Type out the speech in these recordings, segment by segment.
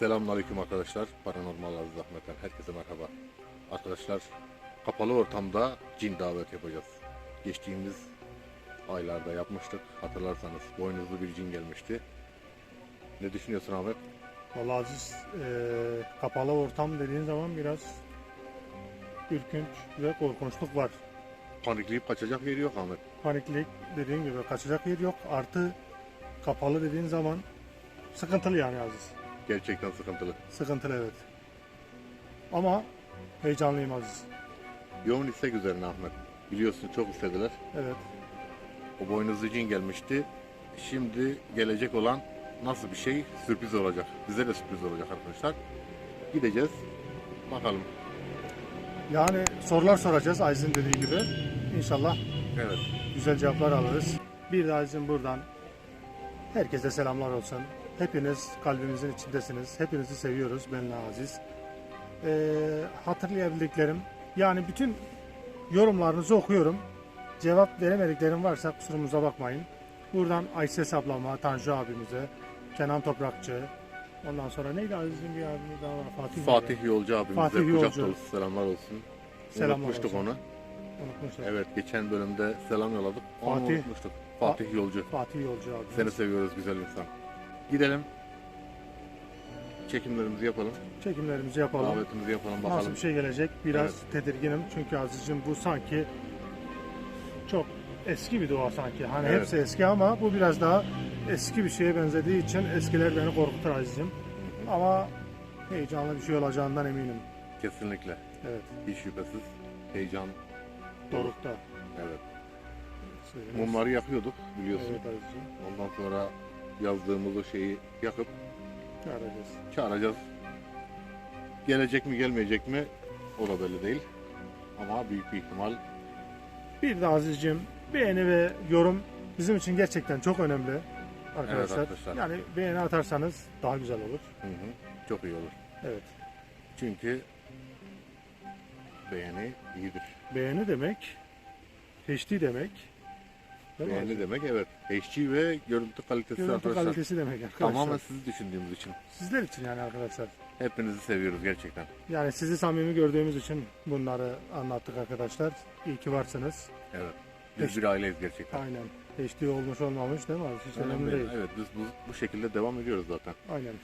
Selamünaleyküm arkadaşlar. Paranormal Aziz Ahmet'ten herkese merhaba. Arkadaşlar kapalı ortamda cin davet yapacağız. Geçtiğimiz aylarda yapmıştık. Hatırlarsanız boynuzlu bir cin gelmişti. Ne düşünüyorsun Ahmet? Vallahi Aziz e, kapalı ortam dediğin zaman biraz ürkünç ve korkunçluk var. Panikleyip kaçacak yeri yok Ahmet. Paniklik dediğin gibi kaçacak yer yok. Artı kapalı dediğin zaman sıkıntılı yani Aziz. Gerçekten sıkıntılı. Sıkıntılı evet. Ama heyecanlıyım Aziz. Yoğun istek üzerine Ahmet. Biliyorsun çok istediler. Evet. O boynuzlu cin gelmişti. Şimdi gelecek olan nasıl bir şey sürpriz olacak. Bize de sürpriz olacak arkadaşlar. Gideceğiz. Bakalım. Yani sorular soracağız Aziz'in dediği gibi. İnşallah Evet. güzel cevaplar alırız. Bir de Aziz'in buradan herkese selamlar olsun. Hepiniz kalbimizin içindesiniz. Hepinizi seviyoruz benle Aziz. Ee, hatırlayabildiklerim yani bütün yorumlarınızı okuyorum. Cevap veremediklerim varsa kusurumuza bakmayın. Buradan Ayses ablama, Tanju abimize, Kenan Toprakçı, ondan sonra neydi Aziz'in bir abimiz daha var? Fatih. Fatih Yolcu abimize Fatih kucak Yolcu. dolusu selamlar olsun. Selamlar unutmuştuk olsun. onu. Unutmuşlar. Evet geçen bölümde selam yolladık. Onu Fatih. unutmuştuk. Fatih Yolcu. Fatih Yolcu abimiz. Seni seviyoruz güzel insan. Gidelim. Çekimlerimizi yapalım. Çekimlerimizi yapalım. Davetimizi yapalım Nasıl bakalım. bir şey gelecek? Biraz tedirginim çünkü Aziz'cim bu sanki çok eski bir dua sanki. Hani Evet. hepsi eski ama bu biraz daha eski bir şeye benzediği için eskiler beni korkutur Aziz'cim. Ama heyecanlı bir şey olacağından eminim. Kesinlikle. Evet. Hiç şüphesiz. Heyecan. Dorukta. Evet. Mumları yakıyorduk biliyorsun. Evet Aziz'cim. Ondan sonra yazdığımız o şeyi yakıp Çağıracağız. çağıracağız. Gelecek mi gelmeyecek mi o da belli değil. Ama büyük bir ihtimal Bir de Aziz'cim beğeni ve yorum bizim için gerçekten çok önemli. Arkadaşlar. arkadaşlar. Yani beğeni atarsanız daha güzel olur. hı hı, çok iyi olur. Evet. Çünkü beğeni iyidir. Beğeni demek HD demek. Değil mi? Beğeni demek evet. HD ve görüntü kalitesi Görüntü arkadaşlar. kalitesi demek arkadaşlar. Tamamen sizi düşündüğümüz için. Sizler için yani arkadaşlar. Hepinizi seviyoruz gerçekten. Yani sizi samimi gördüğümüz için bunları anlattık arkadaşlar. İyi ki varsınız. Evet. Biz bir aileyiz gerçekten. Aynen. HD olmuş olmamış değil mi? Hiç önemli değil. Evet biz bu, bu şekilde devam ediyoruz zaten. Aynen.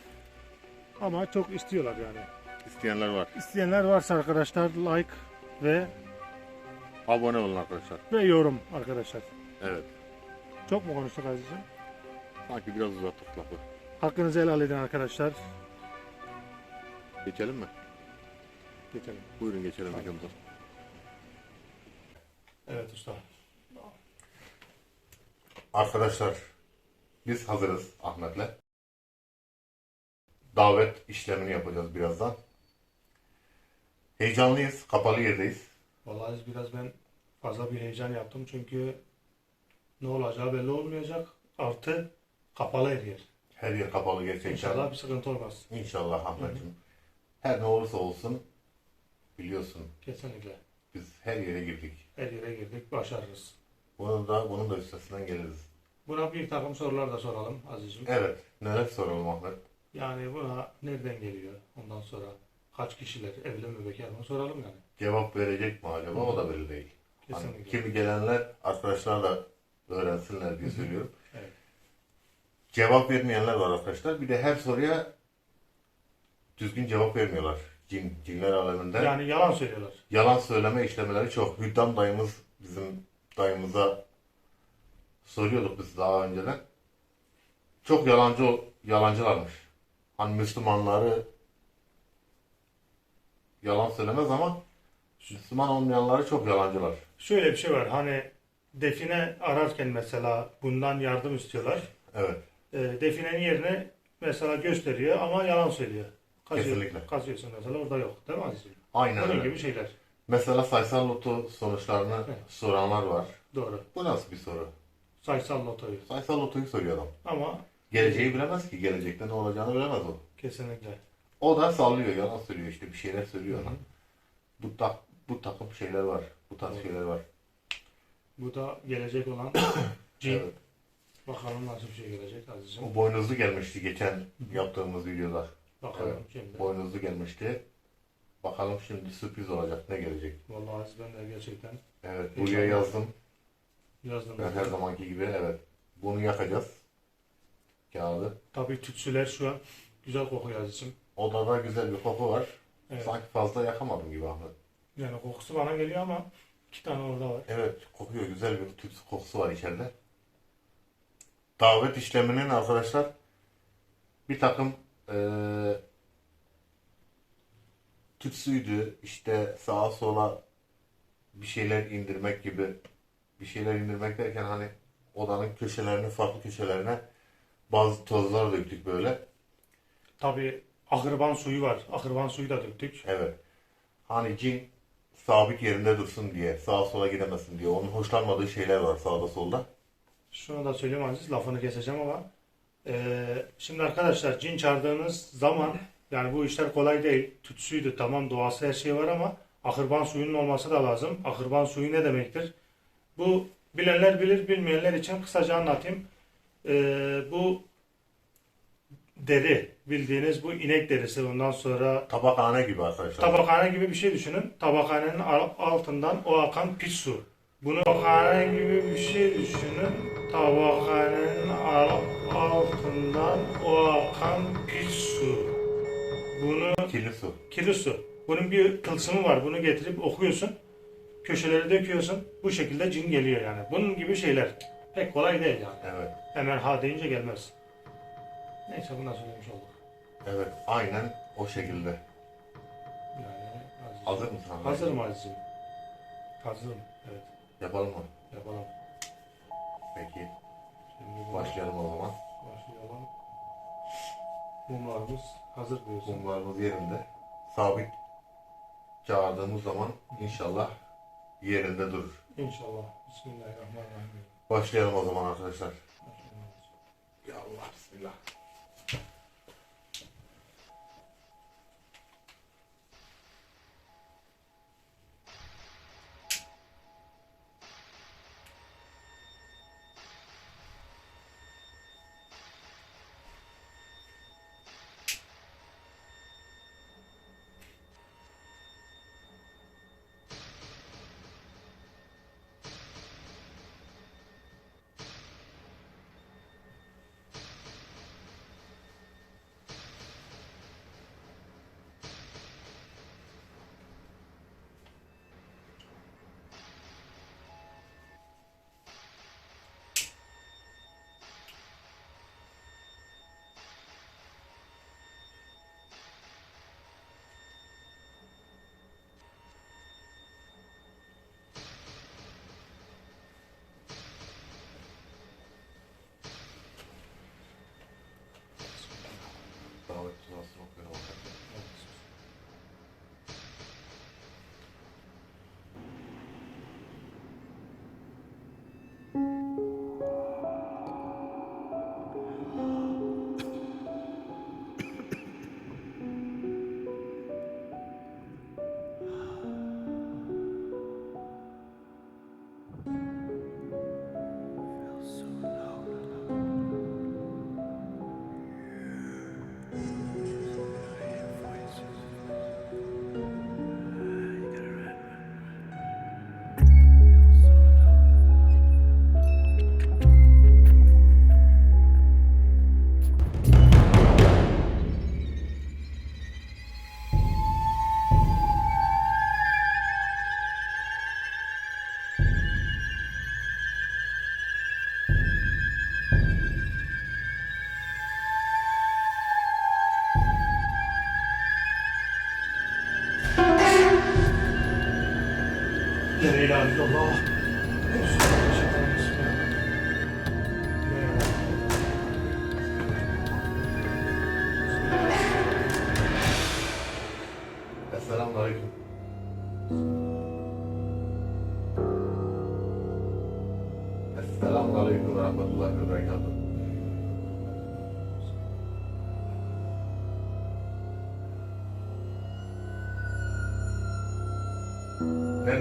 Ama çok istiyorlar yani. İsteyenler var. İsteyenler varsa arkadaşlar like ve Abone olun arkadaşlar. ve yorum arkadaşlar. Evet. Çok mu konuştuk Aziz'im? Sanki biraz uzattık lafı. Hakkınızı helal edin arkadaşlar. Geçelim mi? Geçelim. Buyurun geçelim videomuza. Evet usta. Arkadaşlar biz hazırız Ahmet'le. Davet işlemini yapacağız birazdan. Heyecanlıyız. Kapalı yerdeyiz. Vallahi biraz ben fazla bir heyecan yaptım çünkü ne olacağı belli olmayacak. Artı kapalı her yer. Her yer kapalı gerçekten. İnşallah bir sıkıntı olmaz. İnşallah Ahmet'ciğim. Her ne olursa olsun biliyorsun Kesinlikle. biz her yere girdik. Her yere girdik, başarırız. Bunun da bunun da üstesinden geliriz. Buna bir takım sorular da soralım Aziz'im. Evet. Neler soralım Ahmet? Yani buna nereden geliyor? Ondan sonra kaç kişiler evli mi bekar mı soralım yani. Cevap verecek mi acaba? O da belli değil. Hani Kesinlikle. kimi gelenler arkadaşlar da öğrensinler diye söylüyorum. Evet. Cevap vermeyenler var arkadaşlar. Bir de her soruya düzgün cevap vermiyorlar. Cin, cinler aleminde. Yani yalan söylüyorlar. Yalan söyleme işlemeleri çok. Hüddam dayımız bizim dayımıza soruyorduk biz daha önceden. Çok yalancı yalancılarmış. Hani Müslümanları yalan söylemez ama Müslüman olmayanları çok yalancılar. Şöyle bir şey var hani define ararken mesela bundan yardım istiyorlar. Evet. E, definenin yerini mesela gösteriyor ama yalan söylüyor. Kazıyor, Kesinlikle. Kazıyorsun mesela orada yok değil mi Aziz'im? Aynen Bunun öyle. gibi şeyler. Mesela sayısal loto sonuçlarını Evet. soranlar var. Doğru. Bu nasıl bir soru? Sayısal lotoyu. Sayısal lotoyu soruyor adam. Ama Geleceği bilemez ki. Gelecekte ne olacağını bilemez o. kesinlikle. O da sallıyor, yalan söylüyor işte bir şeyler söylüyor ona. Bu tak bu takım şeyler var. Bu tarz şeyler var. Bu da gelecek olan cin. Evet. Bakalım nasıl bir şey gelecek Aziz'im. O boynuzlu gelmişti geçen yaptığımız videoda. Bakalım Evet. şimdi. Boynuzlu gelmişti. Bakalım şimdi sürpriz olacak. Ne gelecek? Vallahi Aziz ben de gerçekten Evet buraya İnşallah. yazdım. yazdım. Ben her zamanki gibi evet. Bunu yakacağız. Kağıdı. Tabii tütsüler şu an güzel kokuyor Aziz'im. Odada güzel bir koku var. Evet. Sanki fazla yakamadım gibi Ahmet. Yani kokusu bana geliyor ama iki tane orada var. Evet kokuyor. Güzel bir tütsü kokusu var içeride. Davet işleminin arkadaşlar bir takım eee tütsüydü. işte sağa sola bir şeyler indirmek gibi bir şeyler indirmek derken hani odanın köşelerine farklı köşelerine bazı tozlar döktük böyle. Tabii ahırban suyu var. Ahırban suyu da döktük. Evet. Hani cin sabit yerinde dursun diye, sağa sola gidemesin diye. Onun hoşlanmadığı şeyler var sağda solda. Şunu da söyleyeyim Aziz, lafını keseceğim ama eee, şimdi arkadaşlar cin çağırdığınız zaman yani bu işler kolay değil. Tütsüydü tamam doğası her şey var ama ahırban suyunun olması da lazım. Ahırban suyu ne demektir? Bu bilenler bilir, bilmeyenler için kısaca anlatayım. Eee, bu deri, bildiğiniz bu inek derisi ondan sonra Tabakhane gibi arkadaşlar. Tabakhane gibi bir şey düşünün. Tabakhanenin al- altından o akan pis su. Bunu tabakhane gibi bir şey düşünün. Tabakhanenin al- altından o akan pis su. Bunu Kirli su. kirli su. Bunun bir tılsımı var. Bunu getirip okuyorsun. Köşeleri döküyorsun. Bu şekilde cin geliyor yani. Bunun gibi şeyler. Pek kolay değil yani. Evet. Hemen ha deyince gelmez. Neyse bunu da söylemiş olduk. Evet. Aynen o şekilde. Yani. Hazır mısın? Ahmet? Hazırım Aziz'im. Hazırım. Evet. Yapalım mı? Yapalım. Peki. Şimdi Başlayalım o zaman. başlayalım. Mumlarımız hazır diyorsun. Mumlarımız yerinde. Sabit çağırdığımız zaman inşallah yerinde durur. İnşallah. Bismillahirrahmanirrahim. Başlayalım o zaman arkadaşlar. Ya Allah bismillah.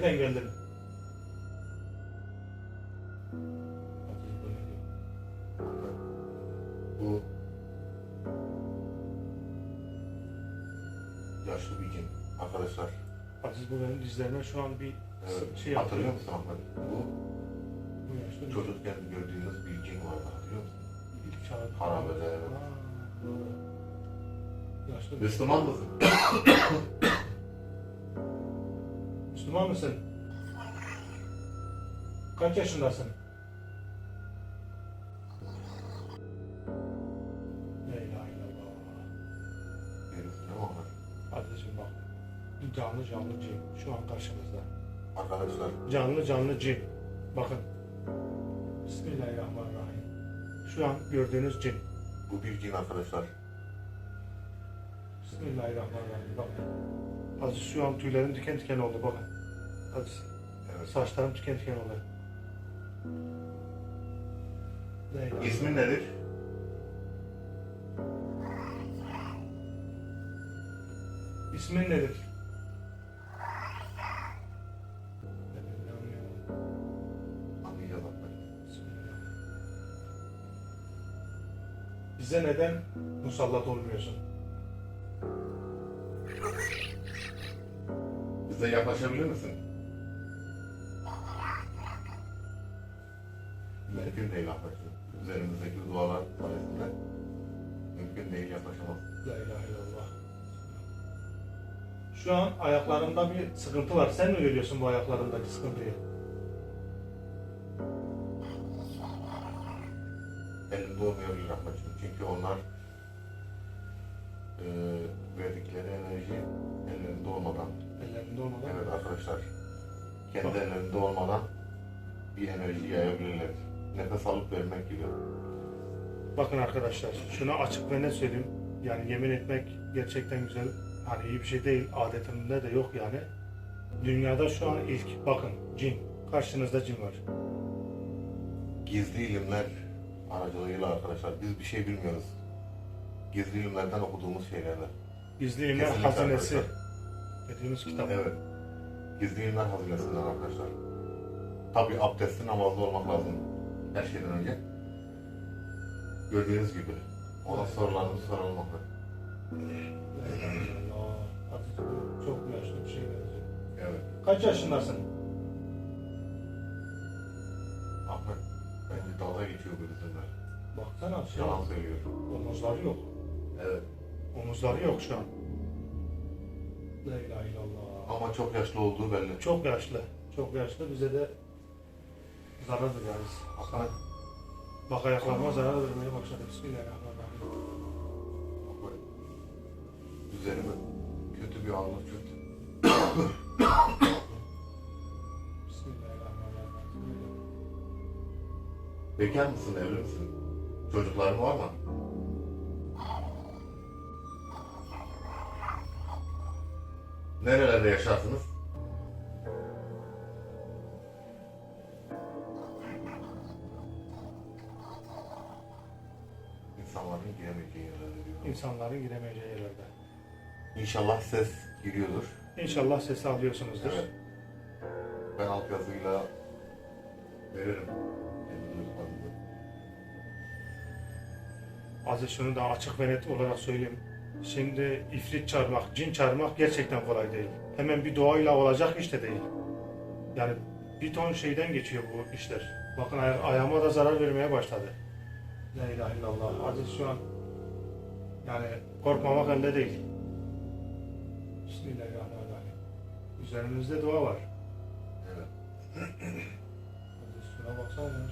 Nereden geldin? Bu yaşlı bir cin arkadaşlar. Aziz bu benim dizlerime şu an bir Evet, şey hatırlıyor musun Ahmet? Bu Bu yaşlı çocukken gördüğümüz bir cin vardı hatırlıyor musun? bir çağ- Harabede evet. Yaşlı Müslüman mısın? Müslüman mısın? Kaç yaşındasın? Kardeşim bak. Canlı canlı cin şu an karşımızda. Arkadaşlar Canlı canlı cin. Bakın. Bismillahirrahmanirrahim. Şu an gördüğünüz cin. bu bir cin arkadaşlar. Bismillahirrahmanirrahim. Bakın. Aziz şu an tüylerim diken diken oldu bakın. Aziz. Evet. Saçlarım diken oldu. La ilahe İsmin nedir? İsmin nedir? Bize neden musallat olmuyorsun? Bize yaklaşabilir misin? Mümkün değil Ahmetciğim. Üzerimizdeki dualar sayesinde mümkün değil yaklaşamaz. La ilahe illallah. Şu an ayaklarımda bir sıkıntı var. Sen mi görüyorsun bu ayaklarımdaki sıkıntıyı? Elimde olmayabilir Ahmetciğim. Çünkü onlar eee verdikleri enerji ellerinde olmadan Ellerinde olmadan. Evet arkadaşlar. Kendi ellerinde olmadan bir enerji yayabilirler. Nefes alıp vermek gibi. Bakın arkadaşlar şunu açık ve net söyleyeyim. Yani yemin etmek gerçekten güzel. Hani iyi bir şey değil. Adetimde de yok yani. Dünyada şu an ilk bakın cin. Karşınızda cin var. Gizli ilimler aracılığıyla arkadaşlar biz bir şey bilmiyoruz. Gizli ilimlerden okuduğumuz şeylerden. Gizli ilimler Kesinlikle hazinesi. arkadaşlar. Dediğimiz kitap. Evet. Gizli ilimler hazinesinden arkadaşlar. Tabi abdestli namazlı olmak lazım her şeyden önce. Gördüğünüz gibi. Ona. Artık bu çok yaşlı bir şey benziyor. Evet. Kaç yaşındasın? Ahmet bence dalga geçiyor bu bizimle. Baksana şey, Yalan söylüyor. omuzları yok. Evet. Omuzları yok şu an. La ilahe illallah. Ama çok yaşlı olduğu belli. Çok yaşlı. Çok yaşlı. Bize de zarardır yani. Ahmet. Bak ayaklarıma zarar vermeye başladı. Bismillahirrahmanirrahim. Ahmet. Üzerime kötü bir ağırlık çöktü. Bismillahirrahmanirrahim. Bekar mısın, evli misin? Çocukların var mı? Nerelerde yaşarsınız? Giremeyeceği yerlerde. İnşallah ses giriyordur. İnşallah sesi alıyorsunuzdur. Evet. Ben alt yazıyla veririm. Aziz şunu da açık ve net olarak söyleyeyim. Şimdi ifrit çağırmak, cin çağırmak gerçekten kolay değil. Hemen bir doğayla olacak iş de değil. Yani bir ton şeyden geçiyor bu işler. Bakın aya- ayağıma da zarar vermeye başladı. La ilahe illallah. Aziz şu an yani korkmamak elde değil. Bismillahirrahmanirrahim. Üzerimizde dua var. Evet. Şuna baksana ya.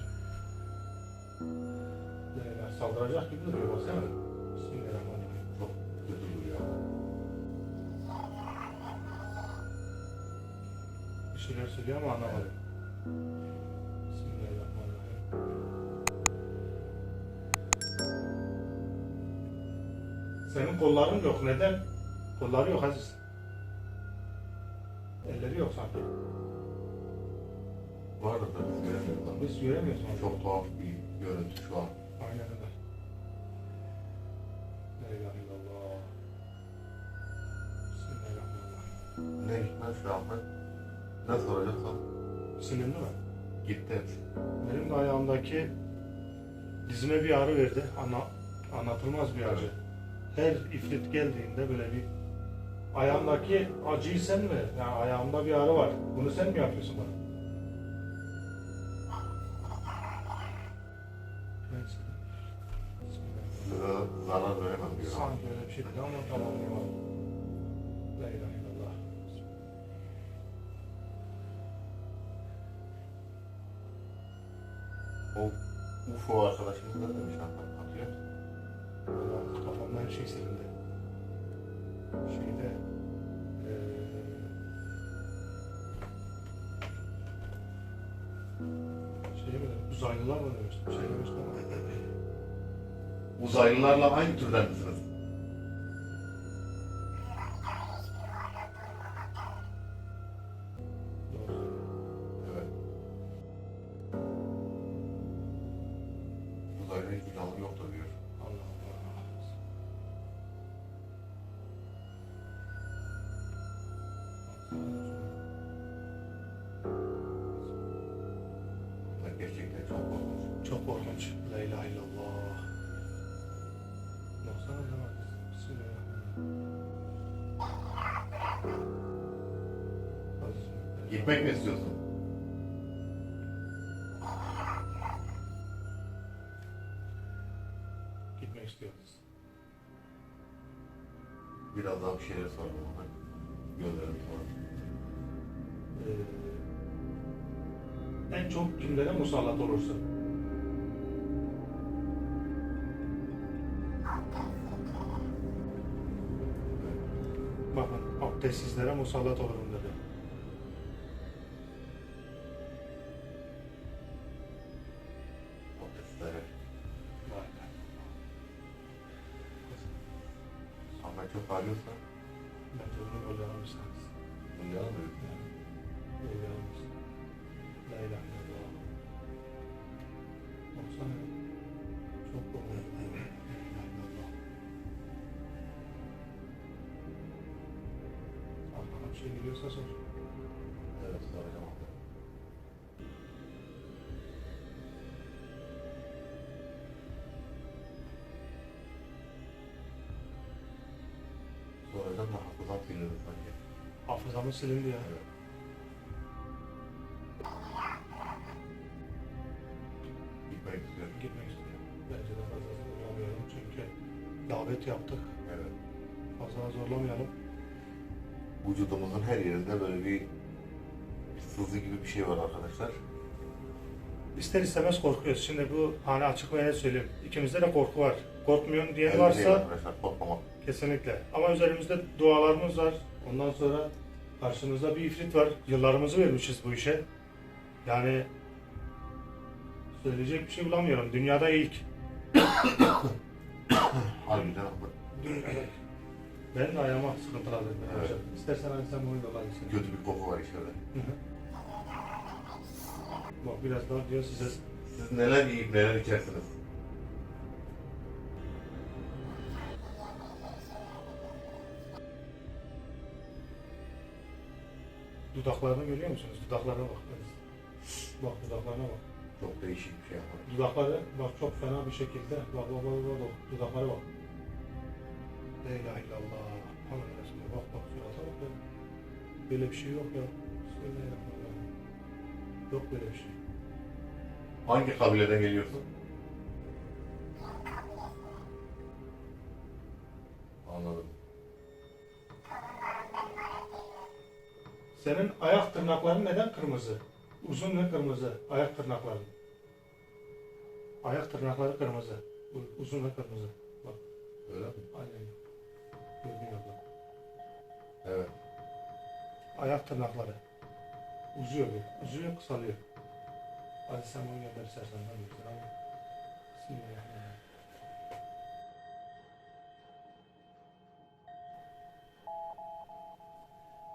La ilahe saldıracak gibi duruyor baksana. Evet. Bismillahirrahmanirrahim. Çok kötü duruyor. Bir şeyler söylüyor ama anlamadım. Bismillahirrahmanirrahim. Senin kolların yok. Neden? Kolları yok Aziz. Elleri yok sanki. Vardır da biz göremiyoruz. Biz göremiyoruz onu. Çok tuhaf bir görüntü şu an. Aynen öyle. La ilahe illallah. Bismillahirrahmanirrahim. Ne gitmez şu Ahmet? Ne soracaksan Silindi mi? gitti hepsi. Benim de ayağımdaki dizime bir ağrı verdi. Ana, anlatılmaz bir acı. Her ifrit geldiğinde böyle bir ayağımdaki acıyı sen mi? Yani ayağımda bir ağrı var. Bunu sen mi yapıyorsun bana? Zarar veremem diyor. Sanki öyle bir şey dedi ama tamam. La ilahe illallah. O UFO arkadaşımız da demiş Ahmet. Kafamdan her şey silindi. Şeyde eee şey mi uzaylılar mı demiştim, şey demiştim Uzaylılarla aynı türden misiniz? Gitmek istiyoruz. Biraz daha bir şeyler soralım. Gönderelim. Ee, en çok kimlere musallat olursun? Bakın abdestsizlere musallat olurum dedi. Bir şey geliyorsa sor. Evet soracağım. Soracağım da hafızam silinir sanki. Hafızamız silindi ya. Evet. Gibi bir şey var arkadaşlar. İster istemez korkuyoruz. Şimdi bu hani açık ve net söyleyeyim. İkimizde de korku var. Korkmuyorum diyen değil varsa arkadaşlar korkmamak. kesinlikle. Ama üzerimizde dualarımız var. Ondan sonra karşımızda bir ifrit var. Yıllarımızı vermişiz bu işe. Yani söyleyecek bir şey bulamıyorum. Dünyada ilk. Harbiden. Dünyada. Ben de ayağıma sıkıntılar vermeye Evet. İstersen hani sen bunu yollayın. Kötü bir koku var içeride. Bak biraz daha diyor size Siz neler yiyip neler içersiniz? dudaklarını görüyor musunuz? Dudaklarına bak. Bak dudaklarına bak. Çok değişik bir şey Ahmet. Dudakları bak çok fena bir şekilde. Bak bak bak bak, bak. dudaklara bak. La ilahe illallah. Muhammed Resulullah. Bak bak surata bak ya. Böyle bir şey yok ya. Bismillahirrahmanirrahim. Yok böyle bir şey. Hangi kabileden geliyorsun? Anladım. Senin ayak tırnakların neden kırmızı? Uzun ve kırmızı. Ayak tırnakların. Ayak tırnakları kırmızı. Uzun ve kırmızı. Bak Öyle mi? aynen. Gördün bak. Evet. Ayak tırnakları. Uzuyor bu. Uzuyor kısalıyor. Hadi sen onu gönder istersen. Ben götür ama. Bismillahirrahmanirrahim.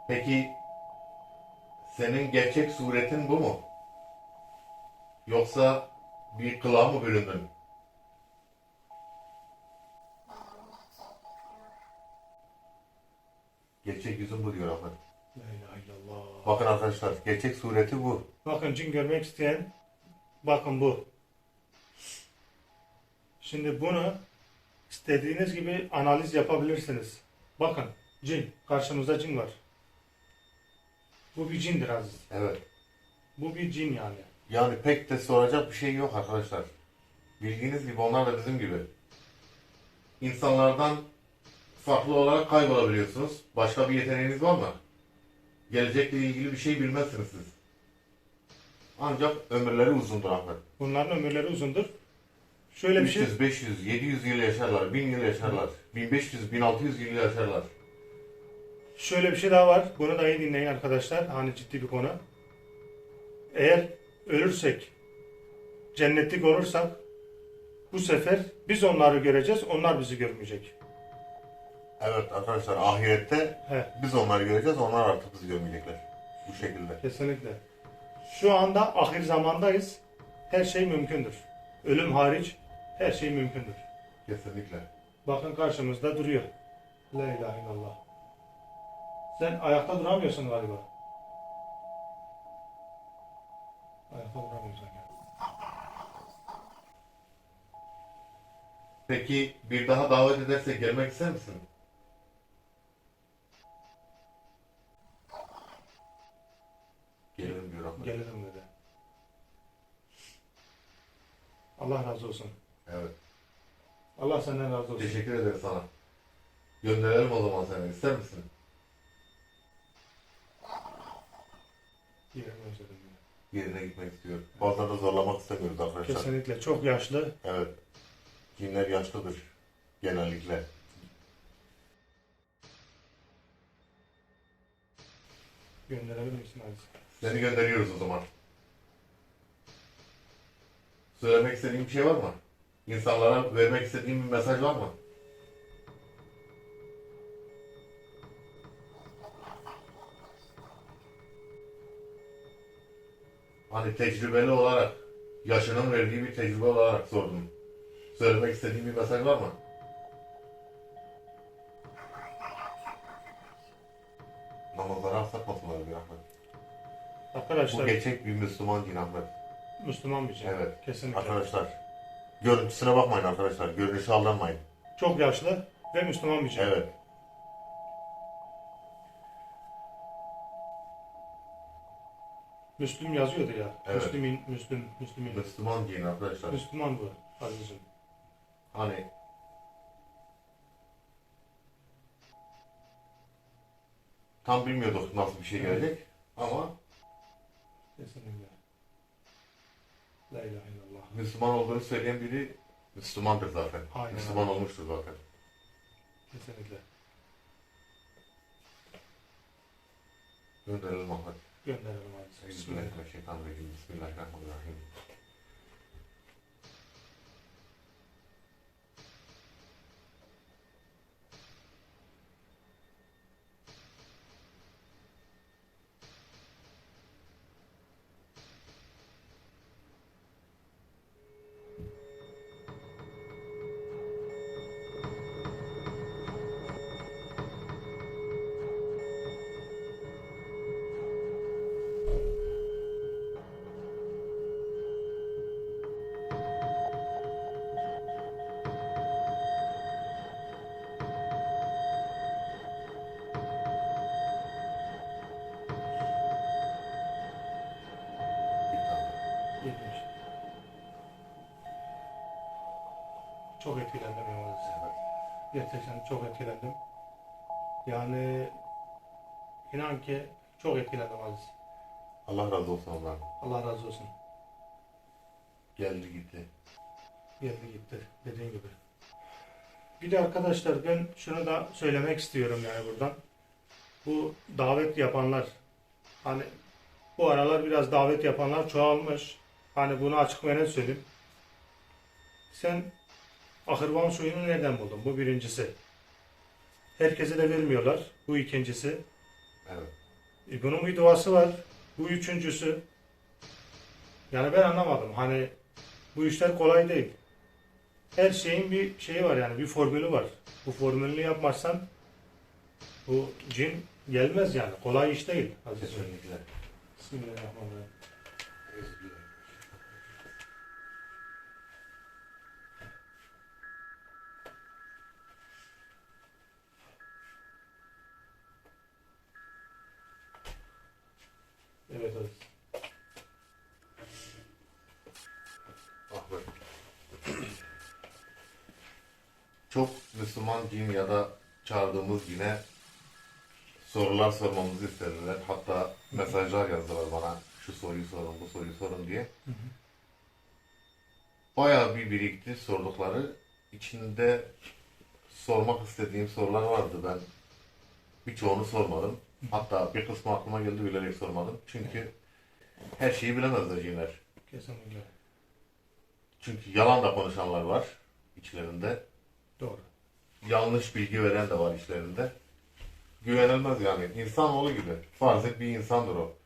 Peki senin gerçek suretin bu mu? Yoksa bir kılığa mı bölündün? Gerçek yüzün bu diyor Ahmet. Bakın arkadaşlar gerçek sureti bu. Bakın cin görmek isteyen bakın bu. Şimdi bunu istediğiniz gibi analiz yapabilirsiniz. Bakın cin. Karşımızda cin var. Bu bir cindir Aziz. Evet. Bu bir cin yani. Yani pek de soracak bir şey yok arkadaşlar. Bildiğiniz gibi onlar da bizim gibi. İnsanlardan farklı olarak kaybolabiliyorsunuz. Başka bir yeteneğiniz var mı? Gelecekle ilgili bir şey bilmezsiniz siz. Ancak ömürleri uzundur Ahmet. Bunların ömürleri uzundur. Şöyle bir şey 300, 500, 700 yıl yaşarlar, 1000 yıl yaşarlar, 1500, 1600 yıl yaşarlar. Şöyle bir şey daha var. Bunu da iyi dinleyin arkadaşlar. Hani ciddi bir konu. Eğer ölürsek, cennetlik olursak bu sefer biz onları göreceğiz, onlar bizi görmeyecek. Evet arkadaşlar ahirette He, biz onları göreceğiz, onlar artık bizi görmeyecekler. Bu şekilde. kesinlikle. Şu anda ahir zamandayız. Her şey mümkündür. Ölüm hariç her şey mümkündür. Kesinlikle. Bakın karşımızda duruyor. La ilahe illallah. Sen ayakta duramıyorsun galiba. Ayakta duramıyorsun yani. Peki bir daha davet edersek gelmek ister misin? Gelirim dedi. Allah razı olsun. Evet. Allah senden razı olsun. Teşekkür ederim sana. Gönderelim o zaman seni. İster misin? Yerim özledim. Yerine gitmek istiyorum. Bazen de zorlamak istemiyoruz arkadaşlar. Kesinlikle çok yaşlı. Evet. Cinler yaşlıdır. Genellikle. Gönderebilir misin Aziz? Seni gönderiyoruz o zaman. Söylemek istediğin bir şey var mı? İnsanlara vermek istediğin bir mesaj var mı? Hani tecrübeli olarak, yaşının verdiği bir tecrübe olarak sordum. Söylemek istediğin bir mesaj var mı? Namazları aksatmasınlar bir Ahmet. Bu Arkadaşlar gerçek bir Müslüman din Ahmet. Müslüman bir şey. Evet. Kesinlikle. Arkadaşlar. Görüntüsüne bakmayın arkadaşlar. Görünüşe aldanmayın. Çok yaşlı ve Müslüman bir şey. Evet. Müslüm yazıyordu ya. Evet. Müslümin, Müslüm, Müslümin. Müslüman din arkadaşlar. Müslüman bu Aziz'im. Hani tam bilmiyorduk nasıl bir şey gelecek ama Kesinlikle. La ilahe illallah. Müslüman olduğunu söyleyen biri Müslümandır zaten. Aynen Müslüman olmuştur zaten. Kesinlikle. Gönderelim Ahmet. Gönderelim. Bismillah. Bismillahirrahmanirrahim. Bismillahirrahmanirrahim. Çok etkilendim ya Aziz. Evet. Gerçekten çok etkilendim. Yani inan ki çok etkilendim Aziz. Allah razı olsun ondan. Allah razı olsun. Geldi gitti. Geldi gitti dediğin gibi. Bir de arkadaşlar ben şunu da söylemek istiyorum yani buradan. Bu davet yapanlar hani bu aralar biraz davet yapanlar çoğalmış. Hani bunu açık ve net söyleyeyim. Sen ahırvan suyunu nereden buldun? Bu birincisi. Herkese de vermiyorlar. Bu ikincisi. Evet. E, bunun bir duası var. Bu üçüncüsü. Yani ben anlamadım. Hani bu işler kolay değil. Her şeyin bir şeyi var yani bir formülü var. Bu formülünü yapmazsan bu cin gelmez yani. Kolay iş değil. Kesinlikle. Bismillahirrahmanirrahim. Aziz. Ahmet. Çok Müslüman cin ya da çağırdığımız yine sorular sormamızı istediler. Hatta mesajlar yazdılar bana şu soruyu sorun, bu soruyu sorun diye. Bayağı bir birikti sordukları. İçinde sormak istediğim sorular vardı ben. Birçoğunu sormadım. Hatta bir kısmı aklıma geldi bilerek sormadım. Çünkü her şeyi bilemezler cinler. Kesinlikle. Çünkü yalan da konuşanlar var içlerinde. Doğru. Yanlış bilgi veren de var içlerinde. Güvenilmez yani. İnsanoğlu gibi. Farz et bir insandır o.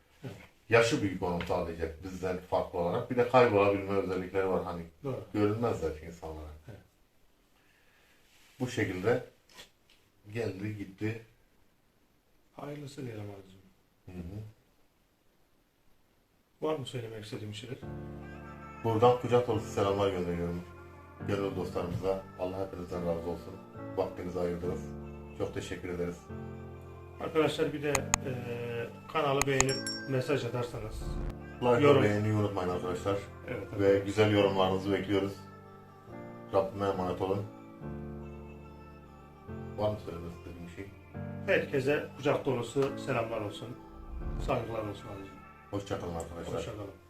Yaşı büyük onun sadece bizden farklı olarak. Bir de kaybolabilme özellikleri var hani. Doğru. Görünmezler insanlara. Evet. Bu şekilde geldi gitti. Hayırlısı diyelim Aziz'im. Hı hı. Var mı söylemek istediğim şeyler? Buradan kucak dolusu selamlar gönderiyorum. Gönül dostlarımıza. Allah hepinizden razı olsun. Vaktinizi ayırdınız. Çok teşekkür ederiz. Arkadaşlar bir de e, kanalı beğenip mesaj atarsanız. Like Yorum. ve beğenmeyi unutmayın arkadaşlar. Evet. Ve güzel yorumlarınızı bekliyoruz. Rabbime emanet olun. Var mı söylemek? Herkese kucak dolusu selamlar olsun. Saygılar olsun. Hoşçakalın arkadaşlar. Hoşçakalın.